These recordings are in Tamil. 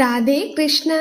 ராதே கிருஷ்ணா.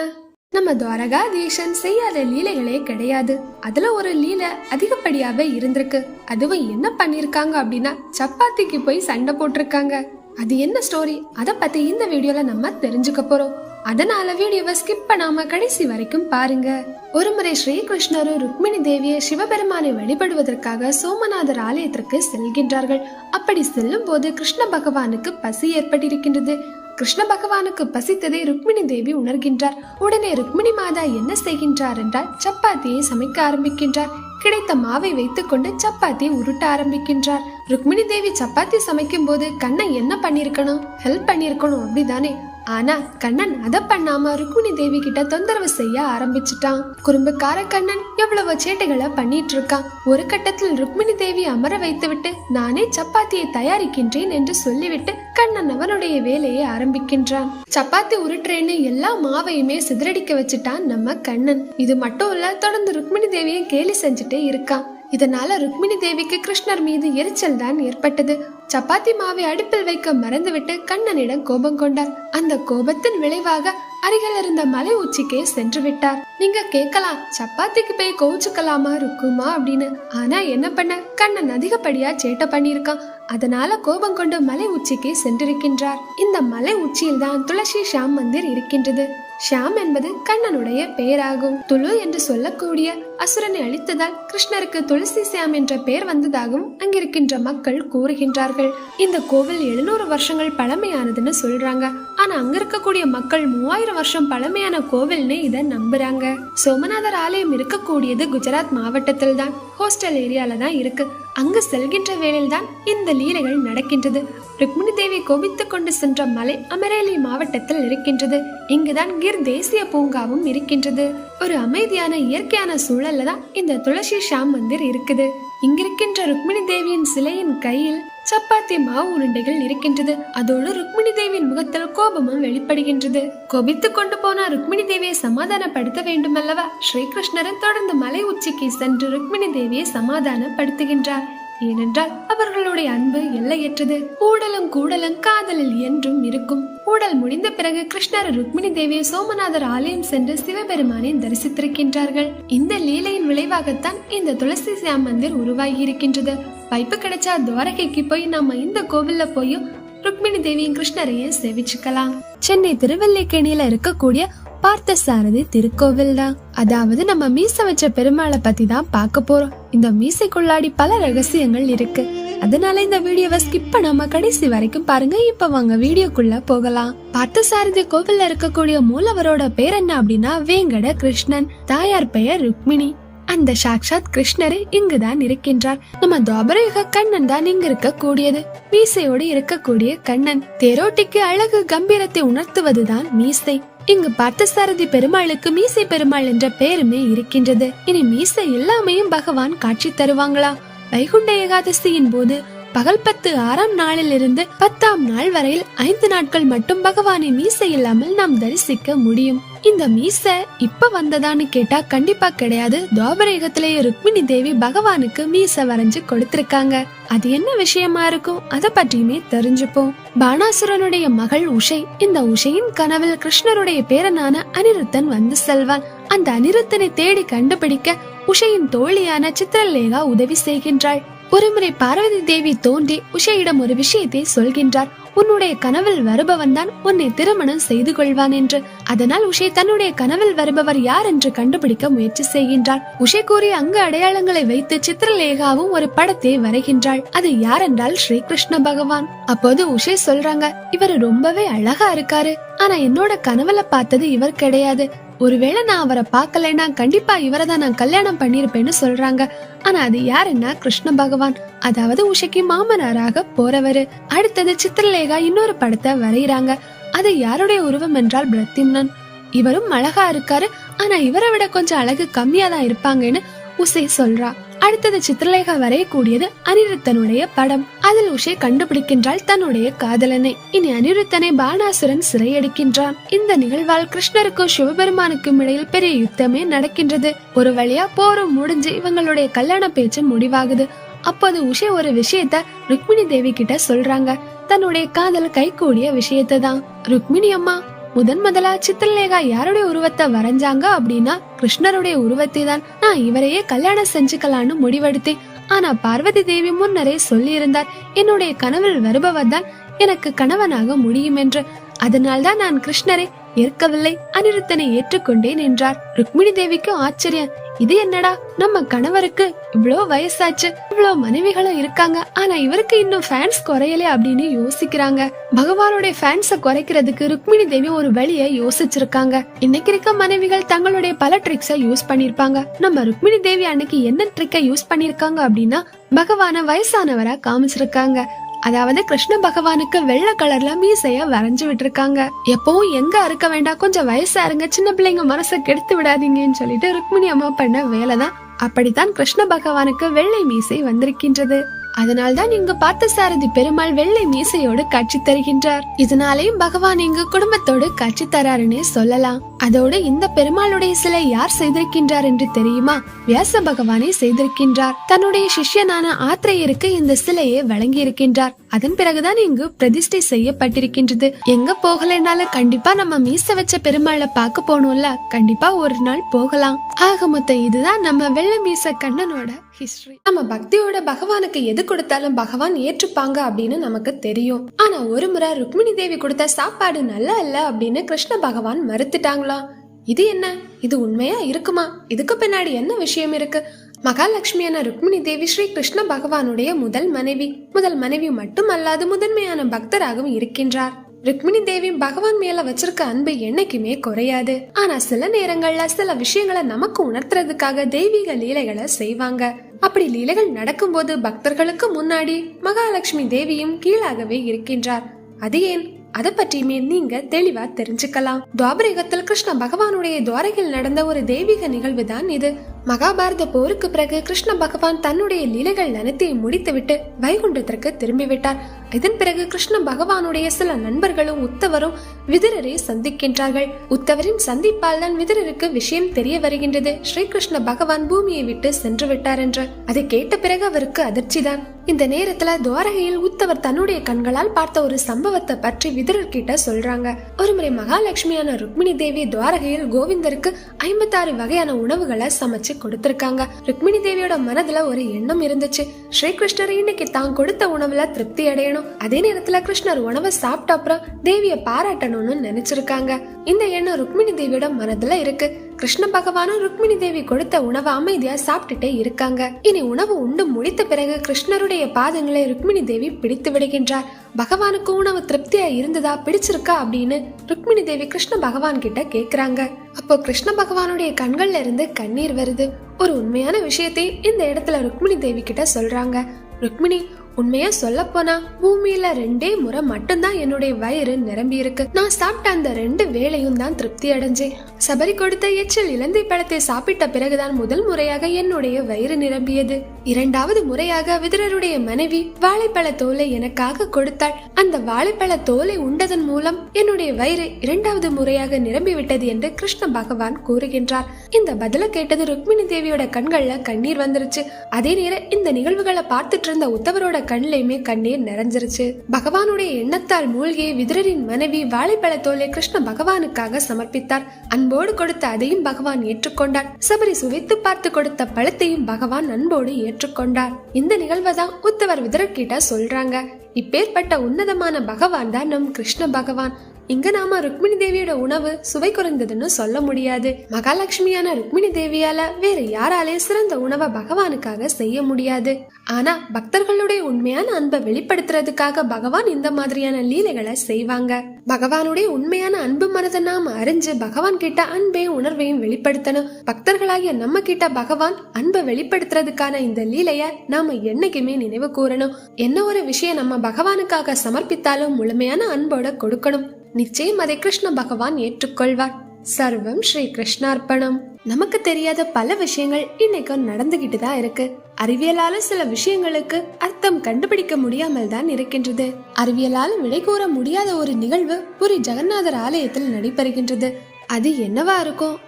நம்ம துவாரகாதீசன் செய்யாத லீலைகளே கிடையாது. அதுல ஒரு லீலை அதிகப்படியாவே இருந்திருக்கு. அதுவும் என்ன பண்ணிருக்காங்க அப்படின்னா சப்பாத்திக்கு போய் சண்டை போட்டிருக்காங்க. அது என்ன ஸ்டோரி அத பத்தி இந்த வீடியோல நம்ம தெரிஞ்சுக்க போறோம். அதனால வீடியோவை ஸ்கிப் பண்ணாம கடைசி வரைக்கும் பாருங்க. ஒருமுறை ஸ்ரீகிருஷ்ணரும் ருக்மிணி தேவியை சிவபெருமானை வழிபடுவதற்காக சோமநாதர் ஆலயத்திற்கு செல்கின்றார்கள். அப்படி செல்லும் போது கிருஷ்ண பகவானுக்கு பசி ஏற்பட்டிருக்கின்றது. கிருஷ்ண பகவானுக்கு பசித்ததை ருக்மிணி தேவி உணர்கின்றார். உடனே ருக்மிணி மாதா என்ன செய்கின்றார் என்றால் சப்பாத்தியை சமைக்க ஆரம்பிக்கின்றார். கிடைத்த மாவை வைத்துக்கொண்டு சப்பாத்தியை உருட்ட ஆரம்பிக்கின்றார். ருக்மிணி தேவி சப்பாத்தி சமைக்கும் போது கண்ணன் என்ன பண்ணிருக்கணும் ஹெல்ப் பண்ணிருக்கணும் அப்படிதானே? ஆனா கண்ணன் அதை பண்ணாம ருக்மிணி தேவி கிட்ட தொந்தரவு செய்ய ஆரம்பிச்சிட்டான். குறும்புக்கார கண்ணன் எவ்வளவு சேட்டைகளை பண்ணிட்டு இருக்கான். ஒரு கட்டத்தில் ருக்மிணி தேவி அமர வைத்துவிட்டு நானே சப்பாத்தியை தயாரிக்கின்றேன் என்று சொல்லிவிட்டு கண்ணன் அவனுடைய வேலையை ஆரம்பிக்கின்றான். சப்பாத்தி உருட்டுறேன்னு எல்லா மாவையுமே சிதறடிக்க வச்சுட்டான் நம்ம கண்ணன். இது மட்டும் இல்ல தொடர்ந்து ருக்மிணி தேவியை கேலி செஞ்சுட்டே இருக்கான். இதனால ருக்மிணி தேவிக்கு கிருஷ்ணர் மீது எரிச்சல் தான் ஏற்பட்டது. சப்பாத்தி மாவை அடுப்பில் வைக்க மறந்துவிட்டு கண்ணனிடம் கோபம் கொண்டார். அந்த கோபத்தின் விளைவாக அருகில் இருந்த மலை உச்சிக்கே சென்று விட்டார். நீங்க கேட்கலாம் சப்பாத்திக்கு போய் கோவிச்சுக்கலாமா இருக்குமா அப்படின்னு. ஆனா என்ன பண்ண? கண்ணன் அதிகப்படியா சேட்டை பண்ணியிருக்கான். அதனால கோபம் கொண்டு மலை உச்சிக்கு சென்றிருக்கின்றார். இந்த மலை உச்சியில் தான் துளசி ஷாம் மந்திர் இருக்கின்றது. ஷியாம் என்பது கண்ணனுடைய பெயராகும். துளு என்று சொல்லக்கூடிய அசுரனை அழித்ததால் கிருஷ்ணருக்கு துளசி சியாம் என்ற பெயர் வந்ததாகவும் அங்கிருக்கின்ற மக்கள் கூறுகின்றார்கள். இந்த கோவில் எழுநூறு வருஷங்கள் பழமையானதுன்னு சொல்றாங்க. ஆனா அங்க இருக்கக்கூடிய மக்கள் மூவாயிரம் வருஷம் பழமையான கோவில்னு இதை நம்புறாங்க. சோமநாதர் ஆலயம் இருக்கக்கூடியது குஜராத் மாவட்டத்தில் தான் ஹோஸ்டல் ஏரியால தான் இருக்கு. அங்கு செல்கின்ற வேளையில் தான் இந்த லீலைகள் நடக்கின்றது. ருக்மிணி தேவி கோபித்துக் கொண்டு சென்ற மலை அமரேலி மாவட்டத்தில் இருக்கின்றது. இங்குதான் கிர் தேசிய பூங்காவும் இருக்கின்றது. ஒரு அமைதியான இயற்கையான சூழல்ல தான் இந்த துளசி ஷாம் மந்திர் இருக்குது. இங்கிருக்கின்ற ருக்மிணி தேவியின் சிலையின் கையில் சப்பாத்தி மாவு உருண்டைகள் இருக்கின்றது. அதோடு ருக்மிணி தேவியின் முகத்தில் கோபமும் வெளிப்படுகின்றது. கோபித்து கொண்டு போன ருக்மிணி தேவியை சமாதானப்படுத்த வேண்டும் அல்லவா ஸ்ரீகிருஷ்ணரன் தொடர்ந்து மலை உச்சிக்கு சென்று ருக்மிணி தேவியை சமாதானப்படுத்துகின்றார். ஏனென்றால் அவர்களுடைய அன்பு எல்லையற்றது. ஊடலும் கூடலும் காதலில் என்றும் இருக்கும். ஊடல் முடிந்த பிறகு கிருஷ்ணர் ருக்மிணி தேவியை சோமநாதர் ஆலயம் சென்று சிவபெருமானை தரிசித்திருக்கின்றார்கள். இந்த லீலையின் விளைவாகத்தான் இந்த துளசி சியாம் மந்திர் உருவாகி இருக்கின்றது வாய்ப்பு கிடைச்சா துவாரகைக்கு போய் நம்ம இந்த கோவில்ல போயும் ருக்மிணி தேவியின் கிருஷ்ணரையும் சேவிச்சுக்கலாம். சென்னை திருவல்லிக்கேணியில இருக்கக்கூடிய பார்த்த சாரதி திருக்கோவில் தான். அதாவது நம்ம மீச வச்ச பெருமாளை பத்தி தான் பார்க்க போறோம். இந்த மீசைக்குள்ளாடி பல ரகசியங்கள் இருக்கு. அதனால இந்த வீடியோவை ஸ்கிப் பண்ணாம கடைசி வரைக்கும் பாருங்க. இப்ப வாங்க வீடியோக்குள்ள போகலாம். பார்த்த சாரதி கோவில்ல இருக்கக்கூடிய மூலவரோட பேர் என்ன அப்படின்னா வேங்கட கிருஷ்ணன். தாயார் பெயர் ருக்மிணி. அந்த சாக்ஷாத் கிருஷ்ணரே இங்குதான் இருக்கின்றார். நம்ம துவாபரயுக கண்ணன் தான் இங்க இருக்கக்கூடியது மீசையோடு இருக்கக்கூடிய கண்ணன் தேரோட்டிக்கு அழகு கம்பீரத்தை உணர்த்துவதுதான் மீசை. இங்கு பார்த்தசாரதி பெருமாளுக்கு மீசை பெருமாள் என்ற பெயருமே இருக்கின்றது. இனி மீசை எல்லாமையும் பகவான் காட்சி தருவாங்களா? வைகுண்ட ஏகாதசியின் போது பகல் பத்து ஆறாம் நாளில் இருந்து பத்தாம் நாள் வரையில் ஐந்து நாட்கள் மட்டும் பகவானை மீசை இல்லாமல் நாம் தரிசிக்க முடியும். இந்த மீச இப்ப வந்ததான்னு கேட்டா கண்டிப்பா கிடையாது. துவாபரேகத்திலேயே ருக்மிணி தேவி பகவானுக்கு மீச வரைஞ்சு கொடுத்திருக்காங்க. அது என்ன விஷயமா இருக்கும்? அத பற்றியுமே தெரிஞ்சுப்போம். பானாசுரனுடைய மகள் உஷை இந்த உஷையின் கனவில் கிருஷ்ணருடைய பேரனான அனிருத்தன் வந்து செல்வான். அந்த அனிருத்தனை தேடி கண்டுபிடிக்க உஷையின் தோழியான சித்திரலேகா உதவி செய்கின்றாள். ஒருமுறை பார்வதி தேவி தோன்றி உஷையிடம் ஒரு விஷயத்தை சொல்கின்றார். உன்னுடைய கனவில் வருபவன் தான் உன்னை திருமணம் செய்து கொள்வான் என்று. அதனால் உஷை தன்னுடைய கனவில் வருபவர் யார் என்று கண்டுபிடிக்க முயற்சி செய்கின்றார் உஷை கூறிய அங்கு அடையாளங்களை வைத்து சித்திரலேகாவும் ஒரு படத்தை வரைகின்றாள். அது யார் என்றால் ஸ்ரீகிருஷ்ண பகவான். அப்போது உஷை சொல்றாங்க இவர் ரொம்பவே அழகா இருக்காரு. ஆனா என்னோட கனவுல பார்த்தது இவர் கிடையாது. ஒருவேளை நான் அவரை பார்க்கலைன்னா கண்டிப்பா இவரை தான் நான் கல்யாணம் பண்ணிருப்பேன்னு சொல்றாங்க. ஆனா அது யாருன்னா கிருஷ்ண பகவான். அதாவது உஷைக்கு மாமனாராக போறவரு. அடுத்தது சித்திரலேகா இன்னொரு படத்தை வரைகிறாங்க அது யாருடைய உருவம் என்றால் பிரத்திம்னன் இவரும் அழகா இருக்காரு. ஆனா இவரை விட கொஞ்சம் அழகு கம்மியா தான் இருப்பாங்கன்னு உசை சொல்றா. அடுத்தது சித்திரலேகா வரையக்கூடியது அனிருத்தனுடைய படம். அதில் உஷே கண்டுபிடிக்கின்றாள் தன்னுடைய காதலனை. இனி அனிருத்தனை பானாசுரன் சிறையடிக்கின்றான். இந்த நிகழ்வால் கிருஷ்ணருக்கும் சிவபெருமானுக்கும் இடையில் பெரிய யுத்தமே நடக்கின்றது. ஒரு வழியா போரும் முடிஞ்சு இவங்களுடைய கல்யாண பேச்சு முடிவாகுது. அப்போது உஷே ஒரு விஷயத்த ருக்மிணி தேவி கிட்ட சொல்றாங்க. தன்னுடைய காதல் கைகூடிய விஷயத்தை தான். ருக்மிணி அம்மா முதன் முதலா சித்திரலேகா யாருடைய உருவத்தை வரைஞ்சாங்க அப்படின்னா கிருஷ்ணருடைய உருவத்தை தான் நான் இவரையே கல்யாணம் செஞ்சுக்கலான்னு முடிவெடுத்தேன். ஆனா பார்வதி தேவி முன்னரே சொல்லியிருந்தார் என்னுடைய கனவில் வருபவர் தான் எனக்கு கணவனாக முடியும் என்று அதனால்தான் நான் கிருஷ்ணரை ஏற்கவில்லை. அனிருத்தனை ஏற்றுக்கொண்டேன் என்றார். ருக்மிணி தேவிக்கு ஆச்சரியம். இது என்னடா? நம்ம கணவருக்கு இவ்வளோ வயசாச்சு இவ்வளோ மனைவிகளும் இருக்காங்க ஆனா இவருக்கு இன்னும் ஃபேன்ஸ் குறையல அப்படின்னு யோசிக்கிறாங்க. பகவானுடைய ஃபேன்ஸ குறைக்கிறதுக்கு ருக்மிணி தேவி ஒரு வழியை யோசிச்சிருக்காங்க. இன்னைக்கு இருக்க மனைவிகள் தங்களுடைய பல ட்ரிக்ஸ யூஸ் பண்ணிருப்பாங்க. நம்ம ருக்மிணி தேவி அன்னைக்கு என்ன ட்ரிக்கை யூஸ் பண்ணிருக்காங்க அப்படின்னா பகவான வயசானவரா காமிச்சிருக்காங்க. அதாவது கிருஷ்ண பகவானுக்கு வெள்ளை கலர்ல மீசைய வரைஞ்சு விட்டுருக்காங்க. எப்பவும் எங்க அறுக்க வேண்டாம் கொஞ்சம் வயசா இருங்க சின்ன பிள்ளைங்க மனசை கெடுத்து விடாதீங்கன்னு சொல்லிட்டு ருக்மிணி அம்மா பண்ண வேலைதான். அப்படித்தான் கிருஷ்ண பகவானுக்கு வெள்ளை மீசை வந்திருக்கின்றது. அதனால்தான் இங்கு பார்த்த சாரதி பெருமாள் வெள்ளை மீசையோடு காட்சி தருகின்றார். இதனாலேயும் பகவான் இங்கு குடும்பத்தோடு காட்சி தராருன்னே சொல்லலாம். அதோடு இந்த பெருமாளுடைய சிலை யார் செய்திருக்கின்றார் என்று தெரியுமா? வியாச பகவானே செய்திருக்கின்றார். தன்னுடைய சிஷ்யனான ஆத்திரையருக்கு இந்த சிலையை வழங்கி இருக்கின்றார் அதன் பிறகுதான் இங்கு பிரதிஷ்டை செய்யப்பட்டிருக்கின்றது. எங்க போகலைனாலும் கண்டிப்பா நம்ம மீச வச்ச பெருமாளை பார்க்க போனோம்ல கண்டிப்பா ஒரு நாள் போகலாம். ஆக மொத்தம் இதுதான் நம்ம வெள்ளை மீச கண்ணனோட ஹிஸ்டரி நம்ம பக்தியோட பகவானுக்கு எது கொடுத்தாலும் பகவான் ஏற்றுப்பாங்க அப்படின்னு நமக்கு தெரியும். ஆனா ஒரு முறை ருக்மிணி தேவி கொடுத்த சாப்பாடு நல்லா இல்ல அப்படின்னு கிருஷ்ண பகவான் மறுத்துட்டாங்க மறுத்துட்டாங்களாம் இது என்ன? இது உண்மையா இருக்குமா? இதுக்கு பின்னாடி என்ன விஷயம் இருக்கு? மகாலட்சுமியான ருக்மிணி தேவி ஸ்ரீ கிருஷ்ண பகவானுடைய முதல் மனைவி. முதல் மனைவி மட்டுமல்லாது முதன்மையான பக்தராகவும் இருக்கின்றார். ருக்மிணி தேவி பகவான் மேல வச்சிருக்க அன்பு என்னைக்குமே குறையாது. ஆனா சில நேரங்கள்ல சில விஷயங்களை நமக்கு உணர்த்துறதுக்காக தெய்வீக லீலைகளை செய்வாங்க. அப்படி லீலைகள் நடக்கும்போது பக்தர்களுக்கு முன்னாடி மகாலட்சுமி தேவியும் கீழாகவே இருக்கின்றார். அது ஏன்? அதை பற்றியுமே நீங்க தெளிவா தெரிஞ்சுக்கலாம். துவாபரேகத்தில் கிருஷ்ண பகவானுடைய துவாரையில் நடந்த ஒரு தெய்வீக நிகழ்வு தான் இது. மகாபாரத போருக்கு பிறகு கிருஷ்ண பகவான் தன்னுடைய லீலைகள் நனத்தை முடித்துவிட்டு வைகுண்டத்திற்கு திரும்பிவிட்டார். இதன் பிறகு கிருஷ்ண பகவானுடைய சில நண்பர்களும் உத்தவரும் விதிரரை சந்திக்கின்றார்கள். உத்தவரின் சந்திப்பால் தான் விதிரருக்கு விஷயம் தெரிய வருகின்றது. ஸ்ரீகிருஷ்ண பகவான் பூமியை விட்டு சென்று விட்டார் என்று. அதை கேட்ட பிறகு அவருக்கு அதிர்ச்சிதான். இந்த நேரத்துல துவாரகையில் உத்தவர் தன்னுடைய கண்களால் பார்த்த ஒரு சம்பவத்தை பற்றி விதிரர் கிட்ட சொல்றாங்க. ஒருமுறை மகாலட்சுமியான ருக்மிணி தேவி துவாரகையில் கோவிந்தருக்கு ஐம்பத்தாறு வகையான உணவுகளை சமைச்சு கொடுத்திருக்காங்க. ருக்மிணி தேவியோட மனதுல ஒரு எண்ணம் இருந்துச்சு. ஸ்ரீ கிருஷ்ணர் இன்னைக்கு தான் கொடுத்த உணவுல திருப்தி அடையணும். அதே நேரத்துல கிருஷ்ணர் உணவை சாப்பிட்ட அப்புறம் தேவிய பாராட்டணும்னு நினைச்சிருக்காங்க. இந்த எண்ணம் ருக்மிணி தேவியோட மனதுல இருக்கு. கிருஷ்ண பகவானும் ருக்மிணி தேவி கொடுத்த உணவை அமைதியா சாப்பிட்டுட்டே இருக்காங்க. இனி உணவு உண்டு முடித்த பிறகு கிருஷ்ணருடைய பாதங்களை ருக்மிணி தேவி பிடித்து விடுகின்றார். பகவானுக்கு உணவு திருப்தியா இருந்ததா பிடிச்சிருக்கா அப்படின்னு ருக்மிணி தேவி கிருஷ்ண பகவான் கிட்ட கேக்குறாங்க. அப்போ கிருஷ்ண பகவானுடைய கண்கள்ல இருந்து கண்ணீர் வருது. ஒரு உண்மையான விஷயத்தை இந்த இடத்துல ருக்மிணி தேவி கிட்ட சொல்றாங்க. ருக்மிணி உண்மையா சொல்ல போனா பூமியில ரெண்டே முறை மட்டும்தான் என்னுடைய வயிறு நிரம்பி இருக்கு நான் சாப்பிட்ட அந்த ரெண்டு வேலையும் தான் திருப்தி அடைஞ்சேன். சபரி கொடுத்த எச்சில் இலந்தை பழத்தை சாப்பிட்ட பிறகுதான் முதல் முறையாக என்னுடைய வயிறு நிரம்பியது. இரண்டாவது முறையாக விதிரருடைய மனைவி வாழைப்பழ தோலை எனக்காக கொடுத்தாள். அந்த வாழைப்பழ தோலை உண்டதன் மூலம் என்னுடைய வயிறு இரண்டாவது முறையாக நிரம்பிவிட்டது என்று கிருஷ்ண பகவான் கூறுகின்றார். இந்த பதில கேட்டது ருக்மிணி தேவியோட கண்கள்ல கண்ணீர் வந்துருச்சு. அதே நேரம் இந்த நிகழ்வுகளை பார்த்துட்டு இருந்த உத்தவரோட கண்ணிலையுமே கண்ணீர் நிறைஞ்சிருச்சு. பகவானுடைய எண்ணத்தால் மூழ்கிய விதிரரின் மனைவி வாழைப்பழ தோலை கிருஷ்ண பகவானுக்காக சமர்ப்பித்தார். அன்போடு கொடுத்த அதையும் பகவான் ஏற்றுக்கொண்டார். சபரி சுவைத்து பார்த்து கொடுத்த பழத்தையும் பகவான் அன்போடு ஏற்றுக்கொண்டார். இந்த நிகழ்வை தான் உத்தவர் விதரக்கிட்ட சொல்றாங்க. இப்பேற்பட்ட உன்னதமான பகவான் தான் நம் கிருஷ்ண பகவான். இங்க நாம ருக்மிணி தேவியோட உணவு சுவை குறைந்ததுன்னு சொல்ல முடியாது. மகாலட்சுமியான ருக்மிணி தேவியால வேற யாராலே சிறந்த உணவை பகவானுக்காக செய்ய முடியாது. ஆனா பக்தர்களுடைய உண்மையான அன்பை வெளிப்படுத்துறதுக்காக பகவான் இந்த மாதிரியான லீலைகளை செய்வாங்க. பகவானுடைய உண்மையான அன்பு மனதை நாம அறிஞ்சு பகவான் கிட்ட அன்பையும் உணர்வையும் வெளிப்படுத்தணும். பக்தர்களாகிய நம்ம கிட்ட பகவான் அன்பை வெளிப்படுத்துறதுக்கான இந்த லீலைய நாம என்னைக்குமே நினைவு கூறணும். என்ன ஒரு விஷயம் நம்ம பகவானுக்காக சமர்ப்பித்தாலும் முழுமையான அன்போட கொடுக்கணும். நிச்சயம் அதை கிருஷ்ண பகவான் ஏற்றுக்கொள்வார். சர்வம் ஸ்ரீ கிருஷ்ணார்ப்பணம். நமக்கு தெரியாத பல விஷயங்கள் இன்னைக்கும் நடந்துகிட்டு தான் இருக்கு. அறிவியலால சில விஷயங்களுக்கு அர்த்தம் கண்டுபிடிக்க முடியாமல் தான் இருக்கின்றது. அறிவியலால் விடை கூற முடியாத ஒரு நிகழ்வு புரி ஜெகநாதர் ஆலயத்தில் நடைபெறுகின்றது. அது என்னவா இருக்கும்?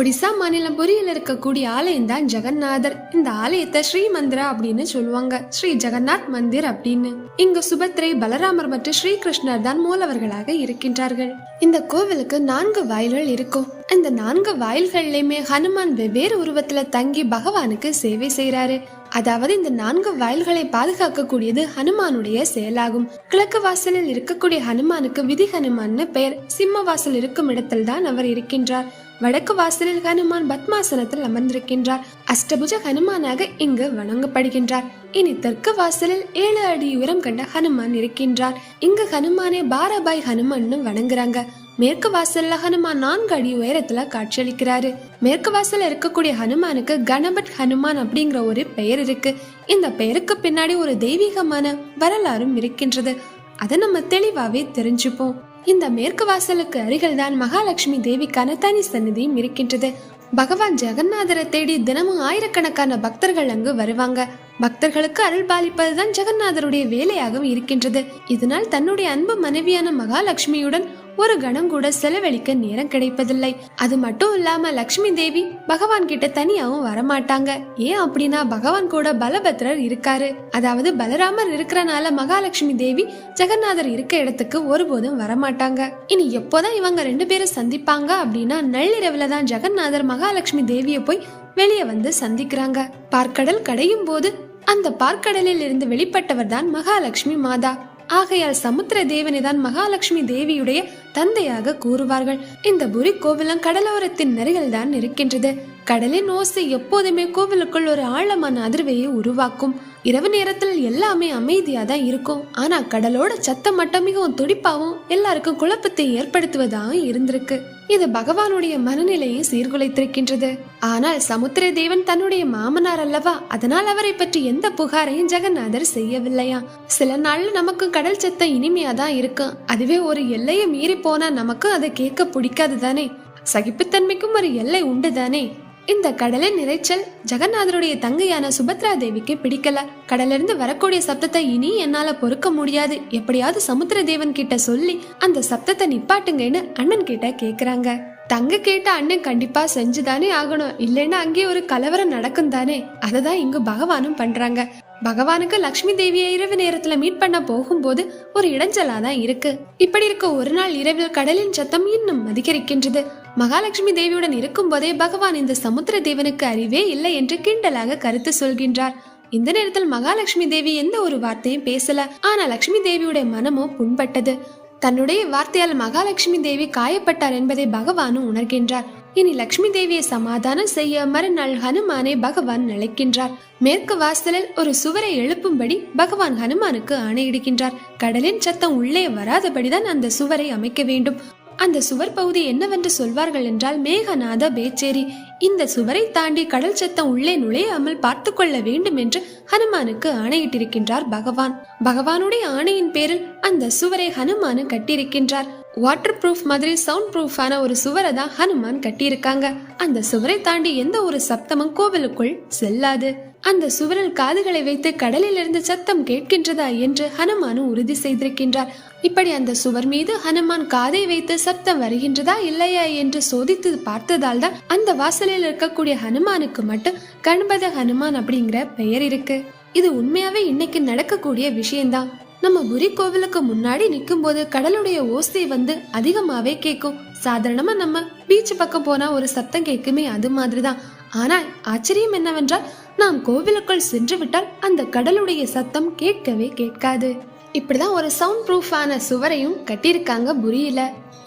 ஒடிசா மாநிலம் புரியில் இருக்கக்கூடிய ஆலயம் தான் ஜெகநாதர். இந்த ஆலயத்தை ஸ்ரீ மந்திரா அப்படின்னு சொல்லுவாங்க. ஸ்ரீ ஜெகநாத் மந்திர் அப்படின்னு. இங்கு சுபத்ரை பலராமர் மற்றும் ஸ்ரீகிருஷ்ணர் தான் மூலவர்களாக இருக்கின்றார்கள். இந்த கோவிலுக்கு நான்கு வாயில்கள் இருக்கும். இந்த நான்கு வாயில்கள்லயுமே ஹனுமான் வெவ்வேறு உருவத்துல தங்கி பகவானுக்கு சேவை செய்யறாரு அதாவது இந்த நான்கு வயல்களை பாதுகாக்கக்கூடியது ஹனுமானுடைய செயலாகும். கிழக்கு வாசலில் இருக்கக்கூடிய ஹனுமானுக்கு விதி ஹனுமான்னு பெயர். சிம்ம வாசல் இருக்கும் இடத்தில் தான் அவர் இருக்கின்றார். வடக்கு வாசலில் ஹனுமான் பத்மாசனத்தில் அமர்ந்திருக்கின்றார். அஷ்டபுஜ ஹனுமானாக இங்கு வணங்கப்படுகின்றார். இனி தெற்கு வாசலில் ஏழு அடி உயரம் கண்ட ஹனுமான் இருக்கின்றார். இங்கு ஹனுமானே பாராபாய் ஹனுமான்னு வணங்குறாங்க. மேற்கு வாசல்ல ஹனுமான் நான்கு அடி உயரத்துல காட்சியளிக்கிறாரு. மேற்கு வாசல்ல இருக்கக்கூடிய ஹனுமானுக்கு கணபத் ஹனுமான் அப்படிங்கிற ஒரு பெயர் இருக்கு. இந்த பெயருக்கு பின்னாடி ஒரு தெய்வீகமான வரலாறும் இருக்கின்றது. அதை நம்ம தெளிவாவே தெரிஞ்சுப்போம். இந்த மேற்கு வாசலுக்கு அருகில்தான் மகாலட்சுமி தேவிக்கான தனி சந்நிதியும் இருக்கின்றது. பகவான் ஜெகநாதரை தேடி தினமும் ஆயிரக்கணக்கான பக்தர்கள் அங்கு வருவாங்க. பக்தர்களுக்கு அருள் பாலிப்பதுதான் ஜெகநாதருடைய வேலையாகவும் இருக்கின்றது. இதனால் தன்னுடைய அன்பு மனைவியான மகாலட்சுமியுடன் ஒரு கணம் கூட செலவழிக்க நேரம் கிடைப்பதில்லை. அது மட்டும் இல்லாம லக்ஷ்மி தேவி பகவான் கிட்ட தனியாவும் வரமாட்டாங்க. ஏன் அப்படின்னா பகவான் கூட பலபத்ரர் இருக்காரு. அதாவது பலராமர் இருக்கிறனால மகாலட்சுமி தேவி ஜெகநாதர் இருக்க இடத்துக்கு ஒருபோதும் வரமாட்டாங்க. இனி எப்போதான் இவங்க ரெண்டு பேரும் சந்திப்பாங்க அப்படின்னா நள்ளிரவுல தான் ஜெகநாதர் மகாலட்சுமி தேவியை போய் வெளியே வந்து சந்திக்கிறாங்க. பார்க்கடல் கடையும் போது அந்த பார்க்கடலில் இருந்து வெளிப்பட்டவர் தான் மகாலட்சுமி மாதா. ஆகையால் சமுத்திர தேவனை தான் மகாலட்சுமி தேவியுடைய தந்தையாக கூறுவார்கள் இந்த புரி கோவிலம் கடலோரத்தின் நெருகில் தான் இருக்கின்றது. கடலின் ஓசை எப்போதுமே கோவிலுக்குள் ஒரு ஆழமான அதிர்வையை உருவாக்கும். இரவு நேரத்தில் எல்லாமே அமைதியா தான் இருக்கும். ஆனா கடலோட சத்தம் மட்டும் மிகவும் துடிப்பாவும் எல்லாருக்கும் குழப்பத்தை ஏற்படுத்துவதாக இருந்திருக்கு. இது பகவானுடைய மனநிலையை சீர்குலைத்திருக்கின்றது. ஆனால் சமுத்திர தேவன் தன்னுடைய மாமனார் அல்லவா? அதனால் அவரை பற்றி எந்த புகாரையும் ஜெகநாதர் செய்யவில்லையா? சில நாள்ல நமக்கு கடல் சத்தம் இனிமையா தான் இருக்கும் அதுவே ஒரு எல்லையை மீறி போனா நமக்கு அதை கேட்க பிடிக்காது தானே? சகிப்புத்தன்மைக்கும் ஒரு எல்லை உண்டு தானே? இந்த கடலை நிறைச்சல் ஜெகநாதருடைய தங்கையான சுபத்ரா தேவிக்கு பிடிக்கல. கடலிருந்து வரக்கூடிய சப்தத்தை இனி என்னால பொறுக்க முடியாது. எப்படியாவது சமுத்திர தேவன் கிட்ட சொல்லி அந்த சப்தத்தை நிப்பாட்டுங்கன்னு அண்ணன் கிட்ட கேக்குறாங்க. தங்க கேட்ட அண்ணன் கண்டிப்பா செஞ்சுதானே ஆகணும். இல்லைன்னா அங்கேயே ஒரு கலவரம் நடக்கும் தானே? அததான் இங்கு பகவானும் பண்றாங்க. பகவானுக்கு லக்ஷ்மி தேவியை இரவு நேரத்துல மீட் பண்ண போகும்போது ஒரு இடைஞ்சலா தான் இருக்கு. இப்படி இருக்க ஒரு நாள் இரவில் கடலின் சத்தம் இன்னும் அதிகரிக்கின்றது. மகாலட்சுமி தேவியுடன் இருக்கும் போதே பகவான் இந்த சமுத்திர தேவனுக்கு அறிவே இல்லை என்று கிண்டலாக கருத்து சொல்கின்றார். இந்த நேரத்தில் மகாலட்சுமி தேவி எந்த ஒரு வார்த்தையும் பேசல. ஆனா லட்சுமி தேவியுடைய மனமோ புண்பட்டது. தன்னுடைய வார்த்தையால் மகாலட்சுமி தேவி காயப்பட்டார் என்பதை பகவானும் உணர்கின்றார். இனி லக்ஷ்மி தேவியை சமாதானம் செய்ய மறுநாள் ஹனுமானை பகவான் அழைக்கின்றார். மேற்கு வாசலில் ஒரு சுவரை எழுப்பும்படி பகவான் ஹனுமானுக்கு ஆணையிடுகின்றார். கடலின் சத்தம் உள்ளே வராதபடிதான் அந்த சுவரை அமைக்க வேண்டும். அந்த சுவர் பகுதி என்னவென்று சொல்வார்கள் என்றால் மேகநாத பேச்சேரி. இந்த சுவரை தாண்டி கடல் சத்தம் உள்ளே நுழையாமல் பார்த்து கொள்ள வேண்டும் என்று ஹனுமானுக்கு ஆணையிட்டிருக்கின்றார் பகவான். பகவானுடைய ஆணையின் பேரில் அந்த சுவரை ஹனுமானு கட்டியிருக்கின்றார். வாட்டர் ப்ரூஃப் மாதிரி சவுண்ட் ப்ரூஃபான ஒரு சுவரை தான் ஹனுமான் கட்டியிருக்காங்க. அந்த சுவரை தாண்டி எந்த ஒரு சப்தமும் கோவிலுக்குள் செல்லாது. அந்த சுவரில் காதுகளை வைத்து கடலில் இருந்து சத்தம் கேட்கின்றதா என்று ஹனுமானு உறுதி செய்திருக்கின்றார். இப்படி அந்த சுவர் மீது ஹனுமான் காதை வைத்து சத்தம் வருகின்றதா இல்லையா என்று சோதித்து பார்த்ததால் தான் அந்த வாசலில் இருக்கக்கூடிய ஹனுமானுக்கு மட்டும் கணபத ஹனுமான் அப்படிங்கிற பெயர் இருக்கு. இது உண்மையாவே இன்னைக்கு நடக்கக்கூடிய விஷயம்தான். நம்ம புரி கோவிலுக்கு முன்னாடி நிற்கும் போது கடலுடைய ஓசை வந்து அதிகமாவே கேட்கும். சாதாரணமா நம்ம பீச் பக்கம் போனா ஒரு சத்தம் கேட்குமே அது மாதிரிதான். ஆனால் ஆச்சரியம் என்னவென்றால் நாம் கோவிலுக்குள் சென்று விட்டால் அந்த கடலுடைய சத்தம் கேட்கவே கேட்காது. இப்படிதான் ஒரு சவுண்ட் ப்ரூஃபான சுவரையும் கட்டியிருக்காங்க புரியில.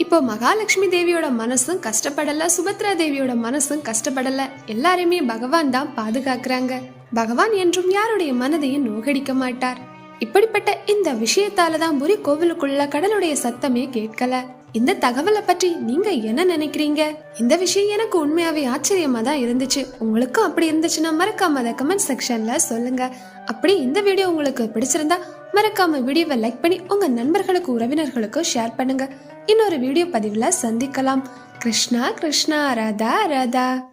இப்போ மகாலட்சுமி தேவியோட மனசும் கஷ்டப்படல சுபத்ரா தேவியோட மனசும் கஷ்டப்படல. எல்லாரையுமே பகவான் தான் பாதுகாக்கிறாங்க. பகவான் என்றும் யாருடைய மனதையும் நோகடிக்க மாட்டார். இப்படிப்பட்ட இந்த விஷயத்தால தான் புரி கோவிலுக்குள்ள கடலுடைய சத்தமே கேட்கல. இந்த தகவலை பற்றி நீங்க என்ன நினைக்கிறீங்க? இந்த விஷயம் எனக்கு உண்மையாவே ஆச்சரியமா தான் இருந்துச்சு. உங்களுக்கும் அப்படி இருந்துச்சுன்னா மறக்காம அதை கமெண்ட் செக்ஷன்ல சொல்லுங்க. அப்படி இந்த வீடியோ உங்களுக்கு பிடிச்சிருந்தா மறக்காம வீடியோவை லைக் பண்ணி உங்க நண்பர்களுக்கு உறவினர்களுக்கும் ஷேர் பண்ணுங்க. இன்னொரு வீடியோ பதிவுல சந்திக்கலாம். கிருஷ்ணா கிருஷ்ணா ராதா ராதா.